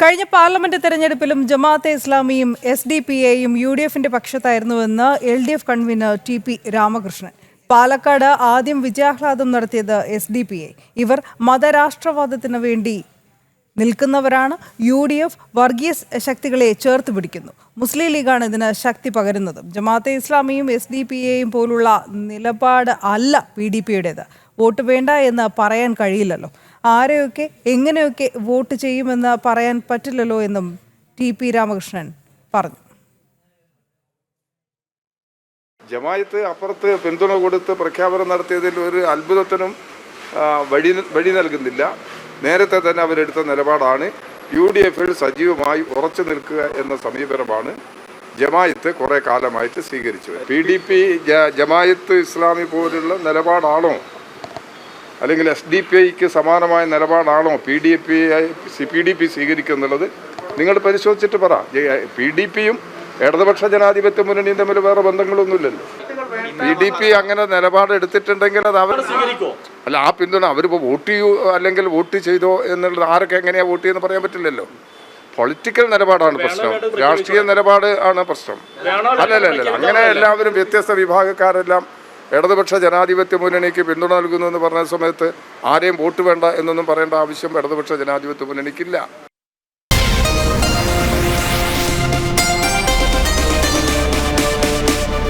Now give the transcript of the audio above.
കഴിഞ്ഞ പാർലമെന്റ് തെരഞ്ഞെടുപ്പിലും ജമാഅത്തെ ഇസ്ലാമിയും എസ് ഡി പി എയും യു ഡി എഫിന്റെ പക്ഷത്തായിരുന്നുവെന്ന് L D F convener T P Ramakrishnan. Palakkad ആദ്യം വിജയാഹ്ലാദം നടത്തിയത് എസ് ഡി പി എ. ഇവർ മതരാഷ്ട്രവാദത്തിന് വേണ്ടി നിൽക്കുന്നവരാണ്. യു ഡി എഫ് വർഗീയ ശക്തികളെ ചേർത്ത് പിടിക്കുന്നു. മുസ്ലിം ലീഗാണ് ഇതിന് ശക്തി പകരുന്നത്. ജമാഅത്തെ ഇസ്ലാമിയും എസ് ഡി പി എയും പോലുള്ള നിലപാട് അല്ല പി ഡി പിയുടേത്. വോട്ട് വേണ്ട എന്ന് പറയാൻ കഴിയില്ലല്ലോ. ആരെയൊക്കെ എങ്ങനെയൊക്കെ വോട്ട് ചെയ്യുമെന്ന് പറയാൻ പറ്റില്ലല്ലോ എന്നും ടി പി രാമകൃഷ്ണൻ പറഞ്ഞു. ജമായത്ത് അപ്പുറത്ത് പിന്തുണ കൊടുത്ത് പ്രഖ്യാപനം നടത്തിയതിൽ ഒരു അത്ഭുതത്തിനും വഴി വഴി നൽകുന്നില്ല. നേരത്തെ തന്നെ അവരെടുത്ത നിലപാടാണ്. യു ഡി എഫിൽ സജീവമായി ഉറച്ചു നിൽക്കുക എന്ന സമീപനമാണ് ജമായത്ത് കുറേ കാലമായിട്ട് സ്വീകരിച്ചത് P D P Jamaat Islami പോലുള്ള നിലപാടാണോ അല്ലെങ്കിൽ എസ് ഡി പി ഐക്ക് സമാനമായ നിലപാടാണോ P D P C P D P സ്വീകരിക്കുന്നുള്ളത്? നിങ്ങൾ പരിശോധിച്ചിട്ട് പറ. പി ഡി പിയും ഇടതുപക്ഷ ജനാധിപത്യ മുന്നണിയും തമ്മിൽ വേറെ ബന്ധങ്ങളൊന്നുമില്ലല്ലോ. പി ഡി പി അങ്ങനെ നിലപാട് എടുത്തിട്ടുണ്ടെങ്കിൽ അത് അവർ അല്ല ആ പിന്തുണ അവരിപ്പോൾ വോട്ട് ചെയ്യൂ അല്ലെങ്കിൽ വോട്ട് ചെയ്തോ എന്നുള്ളത് ആരൊക്കെ എങ്ങനെയാണ് വോട്ട് ചെയ്യുന്ന പറയാൻ പറ്റില്ലല്ലോ. പൊളിറ്റിക്കൽ നിലപാടാണ് പ്രശ്നം. രാഷ്ട്രീയ നിലപാട് ആണ് പ്രശ്നം. അല്ലല്ലല്ല അല്ല അല്ല അങ്ങനെ എല്ലാവരും വ്യത്യസ്ത വിഭാഗക്കാരെല്ലാം ഇടതുപക്ഷ ജനാധിപത്യ മുന്നണിക്ക് പിന്തുണ നൽകുന്നു എന്ന് പറഞ്ഞ സമയത്ത് ആരെയും വോട്ട് വേണ്ട എന്നൊന്നും പറയേണ്ട ആവശ്യം ഇടതുപക്ഷ ജനാധിപത്യ മുന്നണിക്കില്ല.